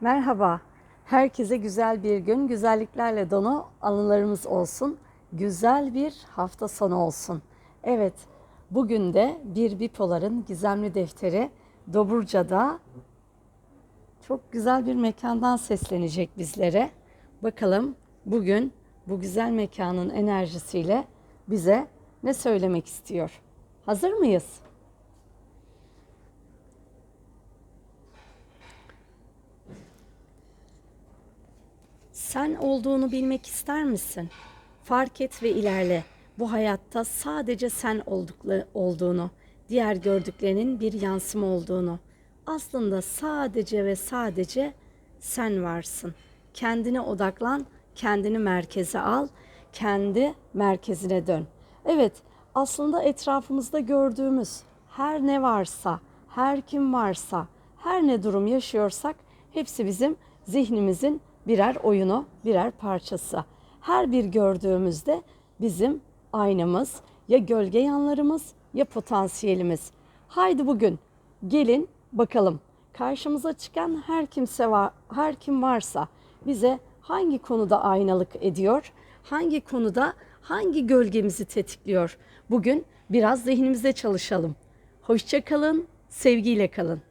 Merhaba. Herkese güzel bir gün, güzelliklerle dolu anılarımız olsun. Güzel bir hafta sonu olsun. Evet, bugün de bir bipoların gizemli defteri Doburca'da çok güzel bir mekandan seslenecek bizlere. Bakalım bugün bu güzel mekanın enerjisiyle bize ne söylemek istiyor? Hazır mıyız? Sen olduğunu bilmek ister misin? Fark et ve ilerle. Bu hayatta sadece sen oldukla, olduğunu, diğer gördüklerinin bir yansıma olduğunu. Aslında sadece ve sadece sen varsın. Kendine odaklan, kendini merkeze al, kendi merkezine dön. Evet, aslında etrafımızda gördüğümüz her ne varsa, her kim varsa, her ne durum yaşıyorsak hepsi bizim zihnimizin birer oyunu, birer parçası. Her bir gördüğümüzde bizim aynamız, ya gölge yanlarımız ya potansiyelimiz. Haydi bugün gelin bakalım. Karşımıza çıkan her kimse var, her kim varsa bize hangi konuda aynalık ediyor? Hangi konuda hangi gölgemizi tetikliyor? Bugün biraz zihnimizde çalışalım. Hoşça kalın, sevgiyle kalın.